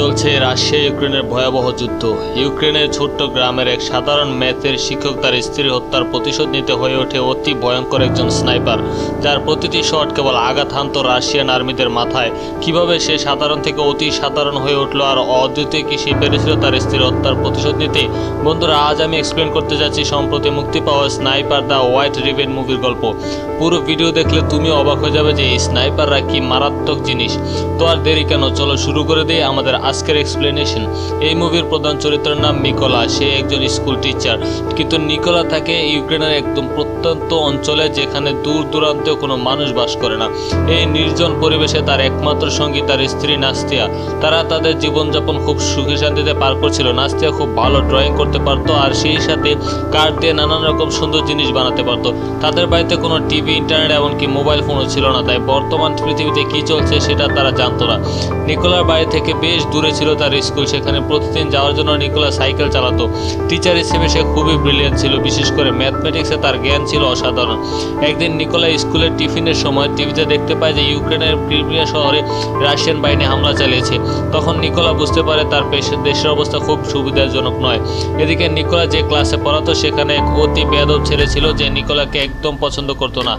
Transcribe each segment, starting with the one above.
চলছে রাশিয়া ইউক্রেনের ভয়াবহ যুদ্ধ। ইউক্রেনের ছোট্ট গ্রামের এক সাধারণ ম্যাথের শিক্ষক তার স্ত্রীর হত্যার প্রতিশোধ নিতে হয়ে ওঠে অতি ভয়ঙ্কর একজন স্নাইপার। যার প্রতিটি শট কেবল আঘাত রাশিয়ান আর্মিদের মাথায়। কীভাবে সে সাধারণ থেকে অতি সাধারণ হয়ে উঠল আর অদ্বিতীয় কি সে পেরেছিল তার স্ত্রীর হত্যার প্রতিশোধ নিতে? বন্ধুরা, আজ আমি এক্সপ্লেন করতে যাচ্ছি সম্প্রতি মুক্তি পাওয়া স্নাইপার দ্য হোয়াইট রিভেন মুভির গল্প। পুরো ভিডিও দেখলে তুমি অবাক হয়ে যাবে যে এই স্নাইপাররা কি মারাত্মক জিনিস। তো আর দেরি কেন? চলো শুরু করে দিই আমাদের আজকের এক্সপ্লেনেশন এই মুভির প্রধান চরিত্রের নাম নিকোলা। সে একজন স্কুল টিচার কিন্তু নিকোলা থাকে ইউক্রেনের একদম প্রত্যন্ত অঞ্চলে যেখানে দূর দূরান্তে কোনো মানুষ বাস করে না। এই নির্জন পরিবেশে তার একমাত্র সঙ্গী তার স্ত্রী নাস্তিয়া। তারা তাদের জীবনযাপন খুব সুখে শান্তিতে পার করছিল। নাস্তিয়া খুব ভালো ড্রয়িং করতে পারতো আর সেই সাথে কার্ড দিয়ে নানান রকম সুন্দর জিনিস বানাতে পারতো। তাদের বাড়িতে কোনো টিভি ইন্টারনেট এমনকি মোবাইল ফোনও ছিল না। তাই বর্তমান পৃথিবীতে কি চলছে সেটা তারা জানতো না। নিকোলার বাড়ি থেকে বেশ দূরে ছিল তার স্কুল, সেখানে প্রতিদিন যাওয়ার জন্য নিকোলা সাইকেল চালাতো। টিচার হিসেবে সে খুবই ব্রিলিয়েন্ট ছিল, বিশেষ করে ম্যাথমেটিক্সে তার জ্ঞান ছিল অসাধারণ। একদিন নিকোলা স্কুলের টিফিনের সময় টিভিতে দেখতে পায় যে ইউক্রেনের ক্রিমিয়া শহরে রাশিয়ান বাহিনী হামলা চালিয়েছে। তখন নিকোলা বুঝতে পারে তার দেশের অবস্থা খুব সুবিধাজনক নয়। এদিকে নিকোলা যে ক্লাসে পড়াতো, সেখানে এক অতি বেয়াদব ছেলে ছিল যে নিকোলাকে একদম পছন্দ করতো না।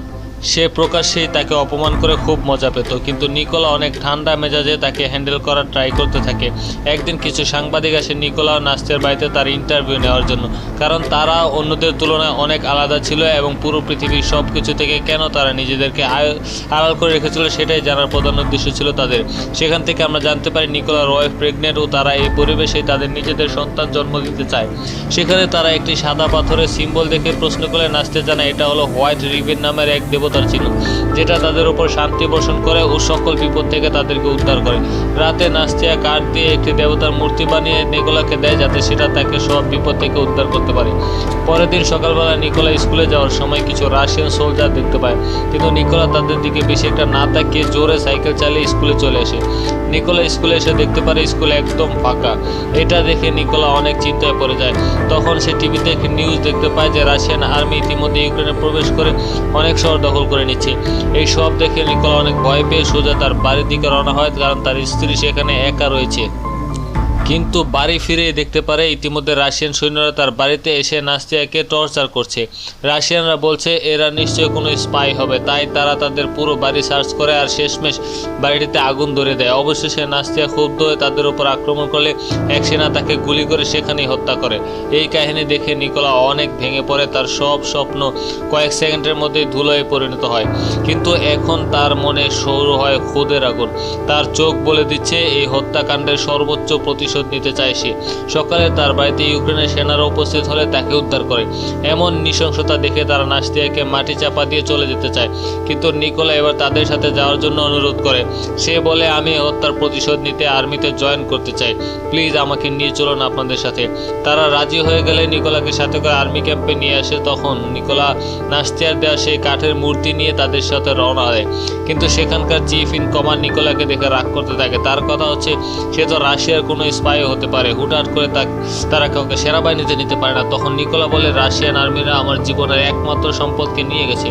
সে প্রকাশ্যেই তাকে অপমান করে খুব মজা পেত, কিন্তু নিকোলা অনেক ঠান্ডা মেজাজে তাকে হ্যান্ডেল করার ট্রাই করতে থাকে। একদিন কিছু সাংবাদিক আসে নিকোলা ও নাস্তের বাড়িতে তার ইন্টারভিউ নেওয়ার জন্য, কারণ তারা অন্যদের তুলনায় অনেক আলাদা ছিল এবং পুরো পৃথিবীর সব কিছু থেকে কেন তারা নিজেদেরকে আড়াল করে রেখেছিল সেটাই জানার প্রধান উদ্দেশ্য ছিল তাদের। সেখান থেকে আমরা জানতে পারি নিকোলার ওয়াইফ প্রেগনেন্ট ও তারা এই পরিবেশেই তাদের নিজেদের সন্তান জন্ম দিতে চায়। সেখানে তারা একটি সাদা পাথরের সিম্বল দেখে প্রশ্ন করে নাচতে জানা এটা হলো হোয়াইট রিভেন নামের এক দেবতার চিহ্ন যেটা তাদের উপর শান্তি বর্ষণ করে ও সকল বিপদ থেকে তাদেরকে উদ্ধার করে। রাতে নাস্তিয়া কাঠ দিয়ে একটি দেবতার মূর্তি বানিয়ে নিকোলাকে দেয়, যাতে সেটা তাকে সব বিপদ থেকে উদ্ধার করতে পারে। পরের দিন সকালবেলা নিকোলা স্কুলে যাওয়ার সময় কিছু রাশিয়ান সোলজার দেখতে পায়। কিন্তু নিকোলা তাদের দিকে বেশি একটা না তাকিয়ে জোরে সাইকেল চালিয়ে স্কুলে চলে আসে। নিকোলা স্কুলে এসে দেখতে পারে স্কুল একদম ফাঁকা। এটা দেখে নিকোলা অনেক চিন্তায় পড়ে যায়। তখন সে টিভিতে একটি নিউজ দেখতে পায় যে রাশিয়ান আর্মি ইতিমধ্যে ইউক্রেনে প্রবেশ করে অনেক শহর দখল করে নিচ্ছে। এই সব দেখে নিকোলা অনেক ভয় পেয়ে সোজা তার বাড়ির দিকে রওনা হয়, কারণ তার স্ত্রী সেখানে একা রয়েছে। কিন্তু বাড়ি ফিরে দেখতে পারে, ইতিমধ্যে রাশিয়ান সৈন্যরা তার বাড়িতে এসে নাস্তিয়াকে টর্চার করছে। রাশিয়ানরা বলছে, এরা নিশ্চয়ই কোনো স্পাই হবে। তাই তারা তাদের পুরো বাড়ি সার্চ করে আর শেষমেশ বাড়িটিতে আগুন ধরে দেয়। অবশেষে নাস্তিয়া ক্ষুব্ধ হয়ে তাদের উপর আক্রমণ করলে এক সেনা তাকে গুলি করে সেখানেই হত্যা করে। এই কাহিনী দেখে নিকোলা অনেক ভেঙে পড়ে, তার সব স্বপ্ন কয়েক সেকেন্ডের মধ্যেই ধুলোয় পরিণত হয়। কিন্তু এখন তার মনে শুরু হয় ক্ষুদের আগুন। তার চোখ বলে দিচ্ছে, এই হত্যাকাণ্ডের সর্বোচ্চ প্রতিশোধ নিতে চায় সে সকালে তার বাড়িতে ইউক্রেনের সেনারা উপস্থিত হলে তাকে উদ্ধার করে। এমন নৃশংসতা দেখে তারা নাস্তিয়াকে মাটি চাপা দিয়ে চলে যেতে চায়। কিন্তু নিকোলা এবার তাদের সাথে যাওয়ার জন্য অনুরোধ করে। সে বলে, আমি হত্যার প্রতিশোধ নিতে আর্মিতে জয়েন করতে চাই। প্লিজ আমাকে নিয়ে চলুন আপনাদের সাথে। তারা রাজি হয়ে গেলে নিকোলাকে সাথে করে আর্মি ক্যাম্পে নিয়ে আসে। তখন নিকোলা নাস্তিয়ার দেওয়া সেই কাঠের মূর্তি নিয়ে তাদের সাথে রওনা হয় কিন্তু সেখানকার চিফ ইন কমান্ড নিকোলাকে দেখে রাগ করতে থাকে। তার কথা হচ্ছে, সে তো রাশিয়ার কোনো স্পাই হতে পারে। হুটহাট করে তারা কাউকে সেরা বাহিনীতে নিতে পারে না। তখন নিকোলা বলে, রাশিয়ান আর্মিরা আমার জীবনের একমাত্র সম্পদকে নিয়ে গেছে।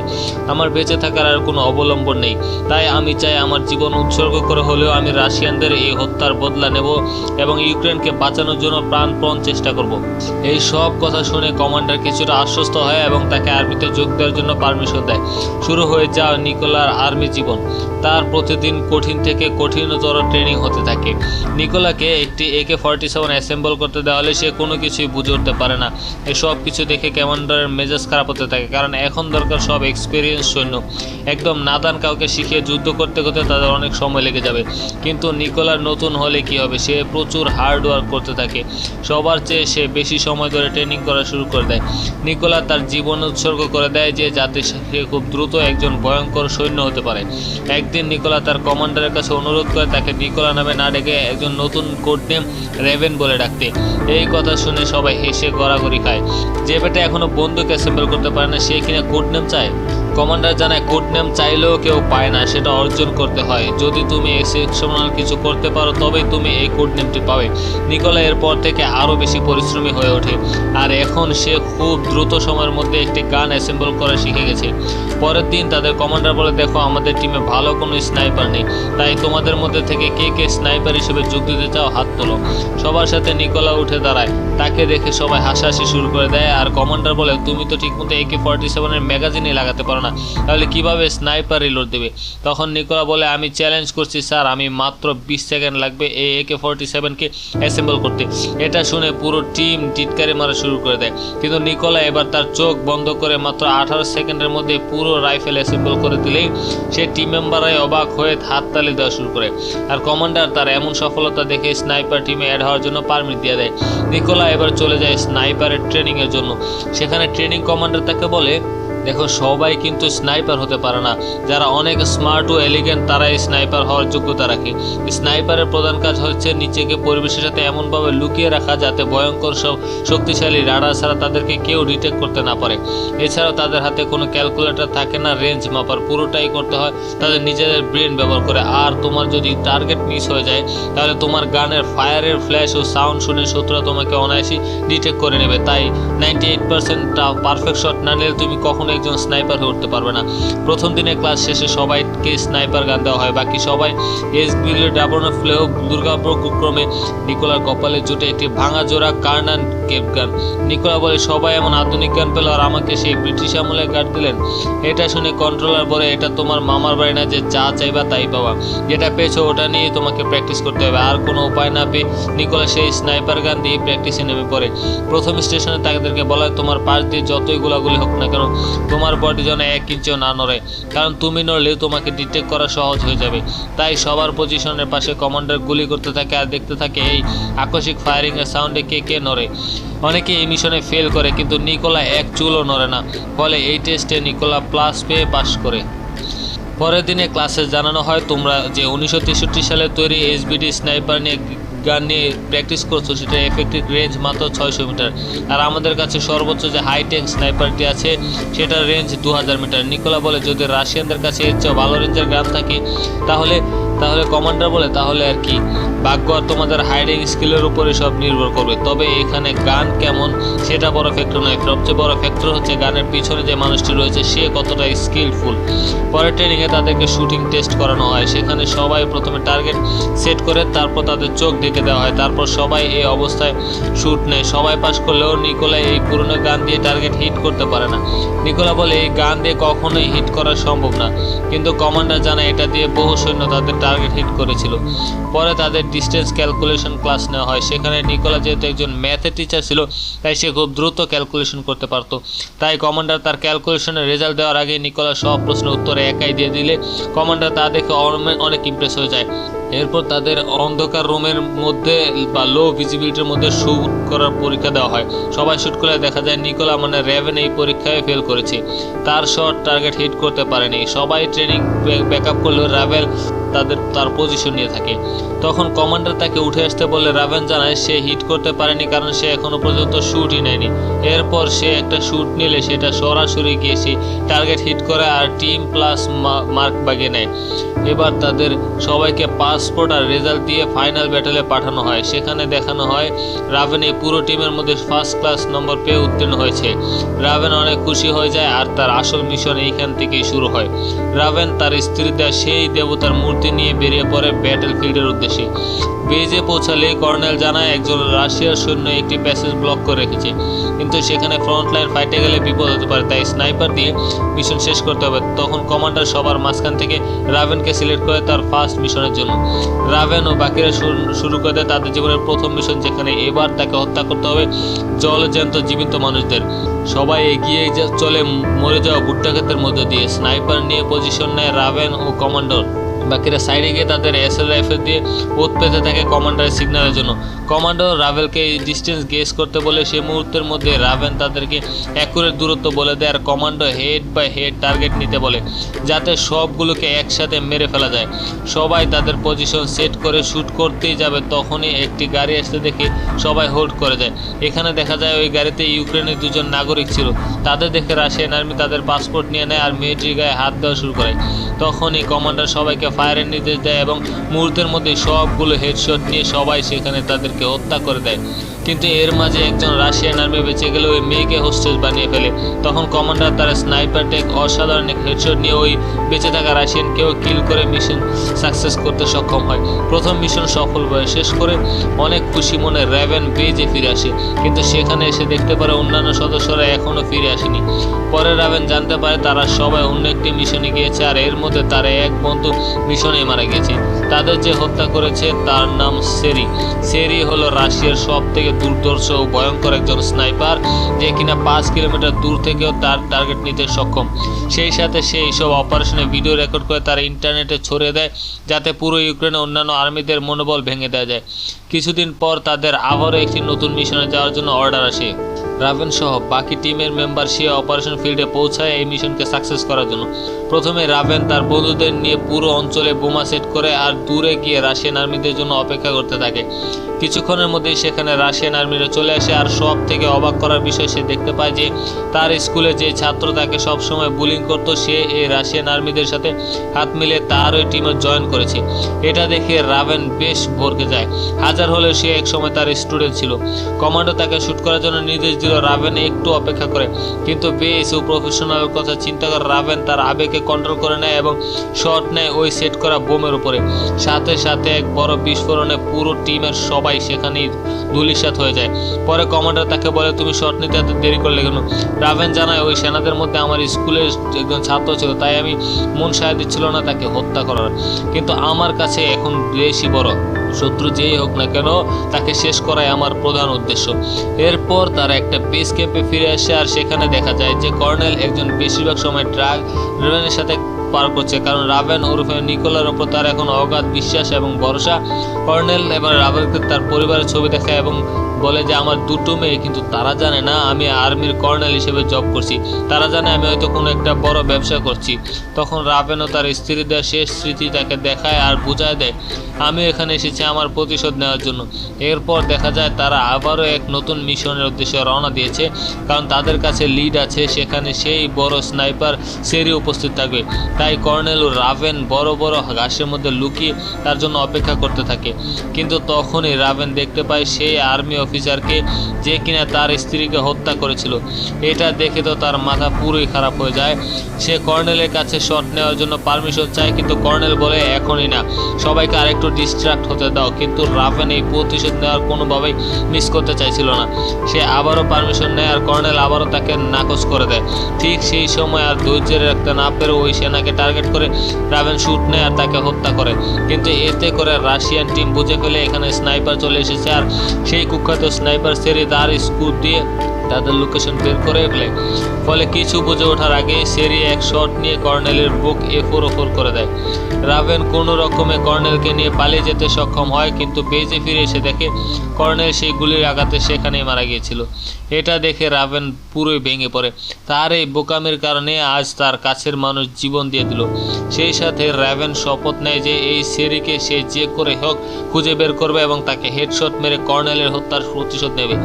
আমার বেঁচে থাকার আর কোনো অবলম্বন নেই। তাই আমি চাই আমার জীবন উৎসর্গ করে হলেও আমি রাশিয়ানদের এই হত্যার বদলা নেব এবং ইউক্রেনকে বাঁচানোর জন্য প্রাণপণ চেষ্টা করব। এই সব কথা শুনে কমান্ডার কিছুটা আশ্বস্ত হয় এবং তাকে আর্মিতে যোগ দেওয়ার জন্য পারমিশন দেয়। শুরু হয়ে যাওয়া নিকোলার আর্মি জীবন। তার প্রতিদিন কঠিন থেকে কঠিনতর ট্রেনিং হতে থাকে। নিকোলাকে একটি একে ফর্টি সেভেন অ্যাসেম্বল করতে দেওয়া হলে সে কোনো কিছুই বুঝে উঠতে পারে না। এই সব কিছু দেখে কমান্ডারের মেজাজ খারাপ হতে থাকে, কারণ এখন দরকার সব এক্সপিরিয়েন্স সৈন্য। একদম নাদান কাউকে শিখিয়ে যুদ্ধ করতে করতে তাদের অনেক সময় লেগে যাবে। কিন্তু নিকোলার নতুন হলে কি হবে? সে প্রচুর হার্ড ওয়ার্ক করতে থাকে। সবার চেয়ে সে বেশি সময় ধরে ট্রেনিং করা শুরু করে দেয়। নিকোলা তার জীবন উৎসর্গ করে দেয় যে যাতে সে খুব দ্রুত একজন ভয়ঙ্কর সৈন্য হতে পারে। একদিন নিকোলা তার কমান্ডারের কাছে অনুরোধ করে তাকে নিকোলা নামে না ডেকে একজন নতুন কোড নেম রেভেন বলে ডাকতে। এই কথা শুনে সবাই হেসে গড়াগড়ি খায়। যে বেটা এখনও বন্দুক অ্যাসেম্বল করতে পারে না, সে কিনা কোড নেম চায়? কমান্ডার জানায় কোড নেম চাইলেও কেউ পায় না, সেটা অর্জন করতে হয়। যদি তুমি এক্সেপশনাল কিছু করতে পারো, তবেই তুমি এই কোড নেমটি পাবে। নিকোলা এরপর থেকে আরও বেশি পরিশ্রমী হয়ে ওঠে। আর এখন সে খুব দ্রুত সময়ের মধ্যে একটি গান অ্যাসেম্বল করা শিখে গেছে। পরের দিন তাদের কমান্ডার বলে, দেখো, আমাদের টিমে ভালো কোনো স্নাইপার নেই। তাই তোমাদের মধ্যে থেকে কে কে স্নাইপার হিসেবে যোগ দিতে চাও, হাত তোলো। সবার সাথে নিকোলা উঠে দাঁড়ায়। তাকে দেখে সবাই হাসাহাসি শুরু করে দেয়। আর কমান্ডার বলে, তুমি তো ঠিকমতো একে ফর্টি সেভেনের ম্যাগাজিনই লাগাতে পারো না। তাহলে কীভাবে স্নাইপার রিলোড দেবে? তখন নিকোলা বলে, আমি চ্যালেঞ্জ করছি, স্যার। আমি মাত্র বিশ সেকেন্ড লাগবে এই একে ফর্টি সেভেনকে অ্যাসেম্বল করতে। এটা শুনে পুরো টিম টিটকারি মারা শুরু করে দেয়। কিন্তু নিকোলা এবার তার চোখ বন্ধ করে মাত্র আঠারো সেকেন্ডের মধ্যে পুরো রাইফেল অ্যাসেম্বল করে দিলেই সে টিম মেম্বাররাই অবাক হয়ে হাততালি দেওয়া শুরু করে। আর কমান্ডার তার এমন সফলতা দেখে স্নাইপার টিমে অ্যাড হওয়ার জন্য পারমিট দিয়ে দেয়। নিকোলা এবার চলে যায় স্নাইপারের ট্রেনিংয়ের জন্য। সেখানে ট্রেনিং কমান্ডার তাকে বলে দেখো, সবাই কিন্তু স্নাইপার হতে পারে না। যারা অনেক স্মার্ট ও এলিগেন্ট তারাই স্নাইপার হওয়ার যোগ্যতা রাখে। স্নাইপারের প্রধান কাজ হচ্ছে নিচেকে পরিবেশের সাথে এমনভাবে লুকিয়ে রাখা যাতে ভয়ঙ্কর সব শক্তিশালী রাডার ছাড়া তাদেরকে কেউ ডিটেক্ট করতে না পারে। এছাড়াও তাদের হাতে কোনো ক্যালকুলেটর থাকে না রেঞ্জ মাপার পুরোটাই করতে হয় তাদের নিজেদের ব্রেন ব্যবহার করে। আর তোমার যদি টার্গেট মিস হয়ে যায়, তাহলে তোমার গানের ফায়ারের ফ্ল্যাশ ও সাউন্ড শুনে শত্রুরা তোমাকে অনায়াসই ডিটেক্ট করে নেবে। তাই নাইনটি এইট পারফেক্ট শট না নিলে তুমি কখনো একজন স্নাইপার হয়ে উঠতে পারবে না। প্রথম দিনে ক্লাস শেষে সবাইকে স্নাইপার গান দেওয়া হয়। বাকি সবাই এস বিলের ডাবরনে ফ্লেও দুর্গাপ্রক্রমে নিকোলার কপালে জুটে একটি ভাঙা জোড়া কার্নান কেপ গান। নিকোলা বলে, সবাই এমন আধুনিক গান পেল আর আমাকে সেই ব্রিটিশ আমলে গার্ড দিলেন। এটা শুনে কন্ট্রোলার বলে, এটা তোমার মামার বাড়ি না যে যা চাইবা তাই পাবা। যেটা পেয়েছ ওটা নিয়ে তোমাকে প্র্যাকটিস করতে হবে। আর কোনো উপায় না পেয়ে নিকোলা সেই স্নাইপার গান দিয়ে প্র্যাকটিসে নেমে পড়ে। প্রথম স্টেশনে তাদেরকে বলা হয়, তোমার পাশ দিয়ে যতই গোলাগুলি হোক না কেন তোমার বডি যেন এক ইঞ্চিও না নড়ে, কারণ তুমি নড়লেও তোমাকে ডিটেক্ট করা সহজ হয়ে যাবে। তাই সবার পজিশনের পাশে কমান্ডার গুলি করতে থাকে আর দেখতে থাকে এই আকস্মিক ফায়ারিংয়ের সাউন্ডে কে কে নড়ে। অনেকে এই মিশনে ফেল করে, কিন্তু নিকোলা এক চুলও নড়ে না। ফলে এই টেস্টে নিকোলা প্লাস পেয়ে পাশ করে। পরের দিনে ক্লাসে জানানো হয় তোমরা যে উনিশশো তেষট্টি সালে তৈরি এসবিডি স্নাইপার নিয়ে গান নিয়ে প্র্যাকটিস করছ, সেটা এফেক্টিভ রেঞ্জ মাত্র ছয়শো মিটার আর আমাদের কাছে সর্বোচ্চ যে হাইটেক স্নাইপারটি আছে, সেটার রেঞ্জ দু হাজার মিটার নিকোলা বলে, যদি রাশিয়ানদের কাছে এর চেয়ে ভালো রেঞ্জের গান থাকে, তাহলে তাহলে কমান্ডার বলে, তাহলে আর কি। ভাগ্য আর তোমাদের হাইডিং স্কিলের উপরে সব নির্ভর করবে। তবে এখানে গান কেমন, সেটা বড় ফ্যাক্টর নয়। সবচেয়ে বড় ফ্যাক্টর হচ্ছে গানের পিছনে যে মানুষটি রয়েছে, সে কতটা স্কিলফুল পরের ট্রেনিংয়ে তাদেরকে শুটিং টেস্ট করানো হয়। সেখানে সবাই প্রথমে টার্গেট সেট করে, তারপর তাদের চোখ ঢেকে দেওয়া হয়। তারপর সবাই এই অবস্থায় শ্যুট নেয়। সবাই পাস করলেও নিকোলা এই পুরনো গান দিয়ে টার্গেট হিট করতে পারে না। নিকোলা বলে, এই গান দিয়ে কখনোই হিট করা সম্ভব না। কিন্তু কমান্ডার জানায় এটা দিয়ে বহু সৈন্য তাদের টার্গেট হিট করেছিল। পরে তাদের ডিস্টেন্স ক্যালকুলেশন ক্লাস নেওয়া হয়। সেখানে নিকোলা যেহেতু একজন ম্যাথের টিচার ছিল, তাই সে খুব দ্রুত ক্যালকুলেশন করতে পারতো। তাই কমান্ডার তার ক্যালকুলেশনের রেজাল্ট দেওয়ার আগে নিকোলা সব প্রশ্নের উত্তরে একাই দিয়ে দিলে কমান্ডার তা দেখে অনেক ইমপ্রেস হয়ে যায়। এরপর তাদের অন্ধকার রুমের মধ্যে বা লো ভিজিবিলিটির মধ্যে শুট করার পরীক্ষা দেওয়া হয়। সবাই শুট করে দেখা যায় নিকোলা মানে র্যাভেন এই পরীক্ষায় ফেল করেছে। তার শট টার্গেট হিট করতে পারেনি। সবাই ট্রেনিং ব্যাকআপ করলেও রাভেল তাদের তার পজিশন নিয়ে থাকে। তখন কমান্ডার তাকে উঠে আসতে বলে রাভেন জানায় সে হিট করতে পারেনি কারণ সে এখনও পর্যন্ত শ্যুটই নেয়নি। এরপর সে একটা শ্যুট নিলে সেটা সরাসরি গিয়ে সে টার্গেট হিট করে আর টিম প্লাস মার্ক বাগে নেয়। এবার তাদের সবাইকে পাসপোর্ট আর রেজাল্ট দিয়ে ফাইনাল ব্যাটেলে পাঠানো হয়। সেখানে দেখানো হয় রাভেন এই পুরো টিমের মধ্যে ফার্স্ট ক্লাস নম্বর পেয়ে উত্তীর্ণ হয়েছে। রাভেন অনেক খুশি হয়ে যায় আর তার আসল মিশন এইখান থেকেই শুরু হয়। রাভেন তার স্ত্রী দেওয়া সেই দেবতার মূর্তি নিয়ে বেরিয়ে পড়ে ব্যাটেল ফিল্ডের উদ্দেশ্যে। বেজে পৌঁছালে কর্নেল জানায় একজন রাশিয়ার সৈন্য একটি প্যাসেজ ব্লক করে রেখেছে। কিন্তু সেখানে ফ্রন্ট লাইন ফাইটে গেলে বিপদ হতে পারে, তাই স্নাইপার দিয়ে মিশন শেষ করতে হবে। তখন কমান্ডার সবার মাঝখান থেকে রাভেনকে সিলেক্ট করে তার ফার্স্ট মিশনের জন্য। রাভেন ও বাকিরা শুরু- করে দেয় তাদের জীবনের প্রথম মিশন যেখানে এবার তাকে হত্যা করতে হবে জলজ্যান্ত জীবিত মানুষদের। সবাই এগিয়ে চলে মরে যাওয়া ভুট্টা মধ্যে দিয়ে। স্নাইপার নিয়ে পজিশন নেয় রাভেন ও কমান্ডার বাকিরা সাইডে গিয়ে তাদের এসএল রাইফেল দিয়ে ওত পেতে থাকে কমান্ডারের সিগন্যালের জন্য। কমান্ডার রাভেলকে ডিস্টেন্স গেস করতে বলে সেই মুহূর্তের মধ্যে রাভেন তাদেরকে অ্যাকুরেট দূরত্ব বলে দেয় আর commando head by head target নিতে বলে, যাতে সবগুলোকে একসাথে মেরে ফেলা যায়। সবাই তাদের পজিশন সেট করে শ্যুট করতেই যাবে, তখনই একটি গাড়ি আসতে দেখে সবাই হোল্ড করে দেয়। এখানে দেখা যায় ওই গাড়িতে ইউক্রেনের দুজন নাগরিক ছিল। তাদের দেখে রাশিয়ান আর্মি তাদের পাসপোর্ট নিয়ে নেয় আর মিলিটারি গায়ে হাত দেওয়া শুরু করে। তখনই কমান্ডার সবাইকে ফায়ারের নির্দেশ দেয় এবং মুহূর্তের মধ্যে সবগুলো হেডশট নিয়ে সবাই সেখানে তাদেরকে হত্যা করে দেয়। কিন্তু এর মাঝে একজন রাশিয়ান আর্মি বেঁচে গেলে ওই মেয়েকে হোস্টেজ বানিয়ে ফেলে। তখন কমান্ডার তার স্নাইপার টেক অসাধারণ এক হেডশট নিয়ে ওই বেঁচে থাকা রাশিয়ানকেও কিল করে মিশন সাকসেস করতে সক্ষম হয়। প্রথম মিশন সফল হয়ে শেষ করে অনেক খুশি মনে র্যাভেন বেজে ফিরে আসে। কিন্তু সেখানে এসে দেখতে পারে অন্যান্য সদস্যরা এখনও ফিরে আসেনি। পরে রাভেন জানতে পারে তারা সবাই অন্য একটি মিশনে গিয়েছে আর এর মধ্যে তার এক বন্ধু মিশনে মারা গেছে। তাদের যে হত্যা করেছে তার নাম সেরি। সেরি হলো রাশিয়ার সব থেকে দুর্ধর্ষ ও ভয়ঙ্কর একজন স্নাইপার যে কিনা পাঁচ কিলোমিটার দূর থেকেও তার টার্গেট নিতে সক্ষম। সেই সাথে সে এইসব অপারেশনে ভিডিও রেকর্ড করে তার ইন্টারনেটে ছড়িয়ে দেয়, যাতে পুরো ইউক্রেনে অন্যান্য আর্মিদের মনোবল ভেঙে দেওয়া যায়। কিছুদিন পর তাদের আবারও একটি নতুন মিশনে যাওয়ার জন্য অর্ডার আসে। রাভেন সহ বাকি টিমের মেম্বার সে অপারেশন ফিল্ডে পৌঁছায় এই মিশনকে সাকসেস করার জন্য। প্রথমে রাভেন তার বন্ধুদের নিয়ে পুরো অঞ্চলে বোমা সেট করে আর দূরে গিয়ে রাশিয়ান আর্মিদের জন্য অপেক্ষা করতে থাকে। কিছুক্ষণের মধ্যেই সেখানে রাশিয়ান আর্মিরা চলে আসে আর সব থেকে অবাক করার বিষয়, সে দেখতে পায় যে তার স্কুলে যে ছাত্র তাকে সবসময় বুলিং করতো, সে এই রাশিয়ান আর্মিদের সাথে হাত মিলে তার ওই টিমে জয়েন করেছে। এটা দেখে রাভেন বেশ ভরকে যায়। হাজার হলেও সে এক সময় তার স্টুডেন্ট ছিল। কমান্ডো তাকে শ্যুট করার জন্য নির্দেশ দিল রাভেন একটু অপেক্ষা করে। কিন্তু বেশ ও প্রফেশনাল কথা চিন্তা করে রাভেন তার আবেগকে কন্ট্রোল করে নেয় এবং শট নেয় ওই সেট করা বোমের উপরে। সাথে সাথে এক বড় বিস্ফোরণে পুরো টিমের সবাই সেখানেই ধুলিসাৎ হয়ে যায়। পরে কমান্ডার তাকে বলে, তুমি শট নিতে এত দেরি করলে কেন? রাভেন জানায়, ওই সেনাদের মধ্যে আমার স্কুলের একজন ছাত্র ছিল, তাই আমি মন সায় দিচ্ছিল না তাকে হত্যা করার। কিন্তু আমার কাছে এখন বেশি বড় শত্রু যেই হোক না কেন, তাকে শেষ করাই আমার প্রধান উদ্দেশ্য। এরপর তারা একটা বেস ক্যাম্পে ফিরে আসে, আর সেখানে দেখা যায় যে কর্নেল একজন বেশিরভাগ সময় ট্রাক রেভেনের সাথে পার করছে, কারণ রাভেন ওরফে নিকোলার ওপর তার এখন অগাধ বিশ্বাস এবং ভরসা। কর্নেল এবং রাভেনকে তার পরিবারের ছবি দেখায় এবং বলে যে আমার দুটো মেয়ে, কিন্তু তারা জানে না আমি আর্মির কর্নেল হিসেবে জব করছি। তারা জানে আমি হয়তো কোনো একটা বড় ব্যবসা করছি। তখন রাবেনও তার স্ত্রীদের শেষ স্মৃতি তাকে দেখায় আর বোঝায় দেয়, আমি এখানে এসেছি আমার প্রতিশোধ নেওয়ার জন্য। এরপর দেখা যায় তারা আবারও এক নতুন মিশনের উদ্দেশ্যে রওনা দিয়েছে, কারণ তাদের কাছে লিড আছে, সেখানে সেই বড় স্নাইপার সেরি উপস্থিত থাকবে। তাই কর্নেল রাভেন বড় বড় ঘাসের মধ্যে লুকিয়ে তার জন্য অপেক্ষা করতে থাকে। কিন্তু তখনই রাভেন দেখতে পায় সেই আর্মি অফিসারকে যে কিনা তার স্ত্রীকে হত্যা করেছিল। এটা দেখে তো তার মাথা পুরোই খারাপ হয়ে যায়। সে কর্নেলের কাছে শট নেওয়ার জন্য পারমিশন চায়, কিন্তু কর্নেল বলে, এখনই না। সবাইকে আরেকটু ডিস্ট্রাক্ট হতে দাও। কিন্তু রাভেন এই প্রতিশোধ নেওয়ার কোনোভাবেই মিস করতে চাইছিল না। সে আবারও পারমিশন নেয় আর কর্নেল আবারও তাকে নাকচ করে দেয়। ঠিক সেই সময় আর ধৈর্যের রাখতে না পেরে ওই সেনাকে টার্গেট করে রাভেন শুট নেয় আর তাকে হত্যা করে। কিন্তু এতে করে রাশিয়ান টিম বুঝে ফেলে এখানে স্নাইপার চলে এসেছে আর সেই কুখ্যাত স্নাইপার সেরে তার স্কুপ দিয়ে তাদের লোকেশন বের করে ফেলে। ফলে কিছু বুঝে ওঠার আগে সেরি এক শট নিয়ে কর্নেলের বুক এফোর ওফোর করে দেয়। রাভেন কোনো রকমে কর্নেলকে নিয়ে পালিয়ে যেতে সক্ষম হয়, কিন্তু বেজে ফিরে এসে দেখে কর্নেল সেই গুলির আঘাতে সেখানেই মারা গিয়েছিল। এটা দেখে রাভেন পুরোই ভেঙে পড়ে। তার এই বোকামির কারণে আজ তার কাছের মানুষ জীবন দিয়ে দিল। সেই সাথে রাভেন শপথ নেয় যে এই সেরিকে সে যে করে হোক খুঁজে বের করবে এবং তাকে হেডশট মেরে কর্নেলের হত্যার প্রতিশোধ নেবে।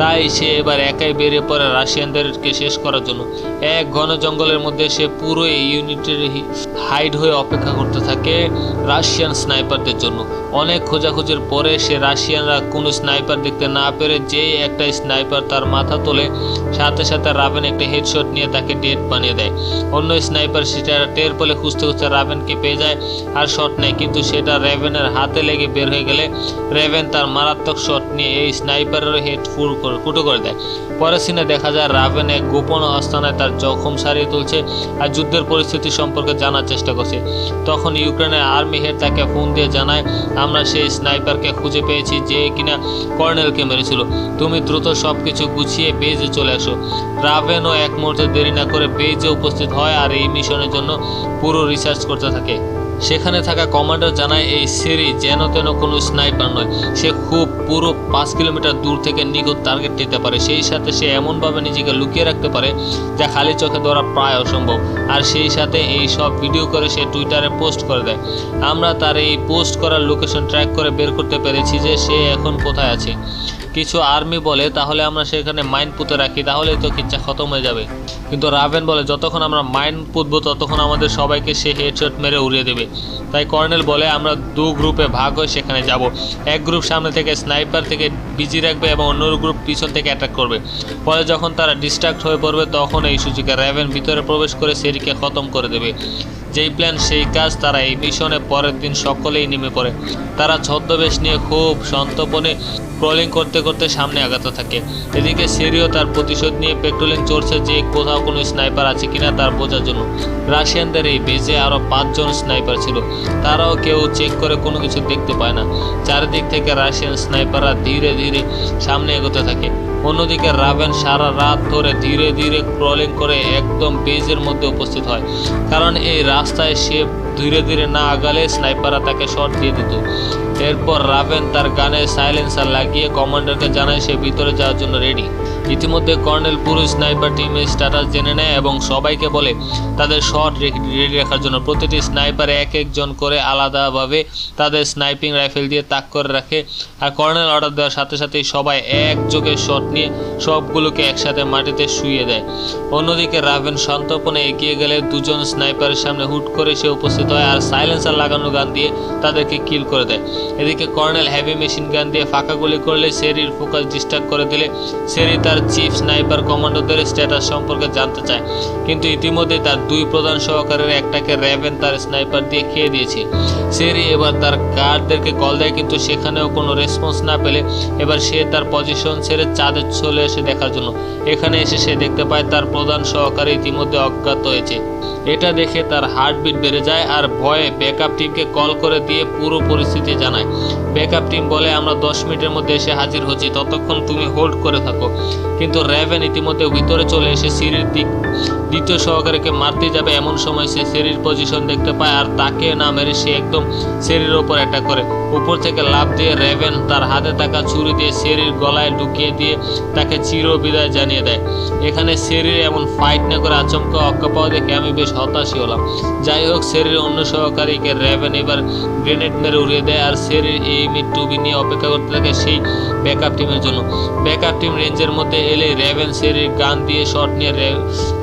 তাই সে এবার একাই বেরিয়ে পড়ে রাশিয়ানদেরকে শেষ করার জন্য। এক ঘন জঙ্গলের মধ্যে সে পুরো এই ইউনিটের হাইড হয়ে অপেক্ষা করতে থাকে রাশিয়ান স্নাইপারদের জন্য। অনেক খোঁজাখুঁজির পরে সে রাশিয়ানরা কোনো স্নাইপার দেখতে না পেরে যেই একটা স্নাইপার তার মাথা তোলে, সাথে সাথে রাবেন একটা হেডশট নিয়ে তাকে ডেট বানিয়ে দেয়। অন্য স্নাইপার সেটা টের পেলে খুঁজতে খুঁজতে রাবেনকে পেয়ে যায় আর শট নেয়, কিন্তু সেটা রেভেনের হাতে লেগে বের হয়ে গেলে রেভেন তার মারাত্মক শট নিয়ে এই স্নাইপারের হেড ফুল করে ফুটো করে দেয়। পরের সিনে দেখা যায় রাভেন এক গোপন আস্থানায় তার জখম সারিয়ে তুলছে আর যুদ্ধের পরিস্থিতি সম্পর্কে জানার চেষ্টা করছে। তখন ইউক্রেনের আর্মি হেড তাকে ফোন দিয়ে জানায়, আমরা সেই স্নাইপারকে খুঁজে পেয়েছি যে কিনা কর্নেলকে মেরেছিল। তুমি দ্রুত সব কিছু গুছিয়ে বেজে চলে আসো। রাভেনও এক মুহূর্তে দেরি না করে বেজে উপস্থিত হয় আর এই মিশনের জন্য পুরো রিসার্চ করতে থাকে। সেখানে থাকা কমান্ডার জানায়, এই সিরি যেন তেন কোনো স্নাইপার নয়। সে খুব পুরো পাঁচ কিলোমিটার দূর থেকে নিখুঁত টার্গেট নিতে পারে। সেই সাথে সে এমনভাবে নিজেকে লুকিয়ে রাখতে পারে যা খালি চোখে ধরা প্রায় অসম্ভব। আর সেই সাথে এই সব ভিডিও করে সে টুইটারে পোস্ট করে দেয়। আমরা তার এই পোস্ট করার লোকেশন ট্র্যাক করে বের করতে পেরেছি যে সে এখন কোথায় আছে। কিছু আর্মি বলে, তাহলে আমরা সেখানে মাইন পুঁতে রাখি, তাহলেই তো কিচ্ছা খতম হয়ে যাবে। কিন্তু রাভেন বলে, যতক্ষণ আমরা মাইন পুঁতবো, ততক্ষণ আমাদের সবাইকে সে হেডশট মেরে উড়িয়ে দেবে। তাই কর্নেল বলে, আমরা দু গ্রুপে ভাগ হয়ে সেখানে যাব। এক গ্রুপ সামনে থেকে স্নাইপার থেকে বিজি রাখবে এবং অন্য গ্রুপ পিছন থেকে অ্যাটাক করবে। পরে যখন তারা ডিস্ট্রাক্ট হয়ে পড়বে, তখন এই সুযোগে র্যাভেন ভিতরে প্রবেশ করে সেরিকে খতম করে দেবে। যেই প্ল্যান সেই কাজ তারা এই মিশনে পরের দিন সকলেই নেমে পড়ে। তারা ছদ্মবেশ নিয়ে খুব সন্তপনে ক্রলিং করতে করতে সামনে আগাতে থাকে। এদিকে সেরিও তার প্রতিশোধ নিয়ে পেট্রোলিং চড়ছে যে কোথাও কোনো স্নাইপার আছে কিনা তার বোঝার জন্য। রাশিয়ানদের এই বেজে আরও পাঁচজন স্নাইপার ছিল। তারাও কেউ চেক করে কোনো কিছু দেখতে পায় না। চারিদিক থেকে রাশিয়ান স্নাইপাররা ধীরে ধীরে সামনে এগোতে থাকে। অন্যদিকে রাবেন সারা রাত ধরে ধীরে ধীরে ক্রলিং করে একদম বেজের মধ্যে উপস্থিত হয়। কারণ এই রাস্তায় সে ধীরে ধীরে না আগালে স্নাইপাররা তাকে শট দিয়ে দিত। এরপর রাবেন তার গানে সাইলেন্সার লাগিয়ে কমান্ডারকে জানায় সে ভিতরে যাওয়ার জন্য রেডি ইতিমধ্যে কর্নেল পুরো স্নাইপার টিমের স্ট্যাটাস জেনে নেয় এবং সবাইকে বলে তাদের শট রেডি রাখার জন্য প্রতিটি স্নাইপার এক একজন করে আলাদাভাবে তাদের স্নাইপিং রাইফেল দিয়ে তাক করে রাখে। আর কর্নেল অর্ডার দেওয়ার সাথে সাথেই সবাই একযোগে শট নিয়ে সবগুলোকে একসাথে মাটিতে শুয়ে দেয়। অন্যদিকে রাভেন সন্তপনে এগিয়ে গেলে দুজন স্নাইপারের সামনে হুট করে সে উপস্থিত হয় আর সাইলেন্সার লাগানো গান দিয়ে তাদেরকে কিল করে দেয়। এদিকে কর্নেল হ্যাভি মেশিন গান দিয়ে ফাঁকা গুলি করলে সেরির ফোকাস ডিস্টার্ব করে দিলে সেরি তার চিফ স্নাইপার কমান্ডোদের স্ট্যাটাস সম্পর্কে জানতে চায়, কিন্তু ইতিমধ্যে তার দুই প্রধান সহকারীর একটাকে র্যাভেন তার স্নাইপার দিয়ে খেয়ে দিয়েছে। সেরি এবার তার গার্ডদেরকে কল দেয়, কিন্তু সেখানেও কোনো রেসপন্স না পেলে এবার সে তার পজিশন ছেড়ে চাঁদে চলে এসে দেখার জন্য। এখানে এসে সে দেখতে পায় তার প্রধান সহকারী ইতিমধ্যে অজ্ঞাত হয়েছে। এটা দেখে তার হার্টবিট বেড়ে যায় আর ভয়ে ব্যাকআপ টিমকে কল করে দিয়ে পুরো পরিস্থিতি জানায়। ব্যাকআপ টিম বলে, আমরা দশ মিনিটের মধ্যে এসে হাজির হচ্ছি, ততক্ষণ তুমি হোল্ড করে থাকো। কিন্তু র্যাভেন ইতিমধ্যে ভিতরে চলে এসে সিঁড়ির দিক দ্বিতীয় সহকারীকে মারতে যাবে এমন সময় সে সেরির পজিশন দেখতে পায় আর তাকে না মেরে সে একদম সেরির ওপর অ্যাটাক করে। উপর থেকে লাভ দিয়ে রেভেন তার হাতে থাকা ছুরি দিয়ে সেরির গলায় ঢুকিয়ে দিয়ে তাকে চির বিদায় জানিয়ে দেয়। এখানে সেরির এমন ফাইট না করে আচমকা অক্কা পাওয়া দেখে আমি বেশ হতাশই হলাম। যাই হোক সেরির অন্য সহকারীকে রেভেন এবার গ্রেনেড মেরে উড়িয়ে দেয় আর সেরির এই মিড টুবি নিয়ে অপেক্ষা করতে থাকে সেই ব্যাকআপ টিমের জন্য। ব্যাকআপ টিম রেঞ্জের মধ্যে এলে রেভেন সেরির গান দিয়ে শট নিয়ে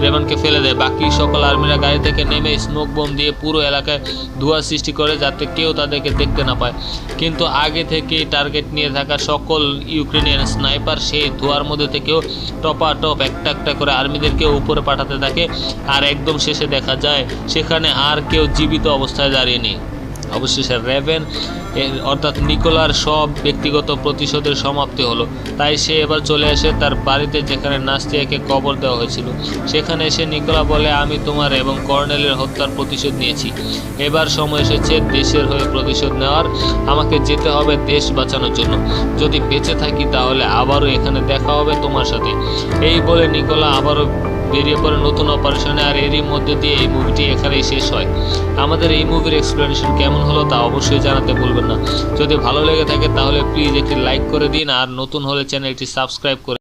রেভেনকে ফেলে দেয়। বাকি সকল আর্মিরা গাড়ি থেকে নেমে স্মোক বোম দিয়ে পুরো এলাকায় ধোঁয়া সৃষ্টি করে যাতে কেউ তাদেরকে দেখতে না পায়। কিন্তু আগে থেকেই টার্গেট নিয়ে থাকা সকল ইউক্রেনিয়ান স্নাইপার সেই ধোঁয়ার মধ্যে থেকেও টপা টপ একটা একটা করে আর্মিদেরকে উপরে পাঠাতে থাকে। আর একদম শেষে দেখা যায়, সেখানে আর কেউ জীবিত অবস্থায় দাঁড়িয়ে নেই। অবশেষে এর অর্থাৎ নিকোলার সব ব্যক্তিগত প্রতিশোধের সমাপ্তি হলো। তাই সে এবার চলে আসে তার বাড়িতে যেখানে নাস্তিয়াকে কবর দেওয়া হয়েছিল, সেখানে এসে নিকোলা বলে, আমি তোমার এবং কর্নেলের হত্যার প্রতিশোধ নিয়েছি। এবার সময় এসেছে দেশের হয়ে প্রতিশোধ নেওয়ার। আমাকে যেতে হবে দেশ বাঁচানোর জন্য। যদি বেঁচে থাকি তাহলে আবারও এখানে দেখা হবে তোমার সাথে। এই বলে নিকোলা আবারও বেরিয়ে পড়ে নতুন অপারেশনে আর এরই মধ্যে দিয়ে এই মুভিটি এখানেই শেষ হয়। আমাদের এই মুভির এক্সপ্লেনেশন কেমন হলো তা অবশ্যই জানাতে ভুলবেন না। যদি ভালো লেগে থাকে তাহলে প্লিজ একটি লাইক করে দিন, আর নতুন হলে চ্যানেলটি সাবস্ক্রাইব করে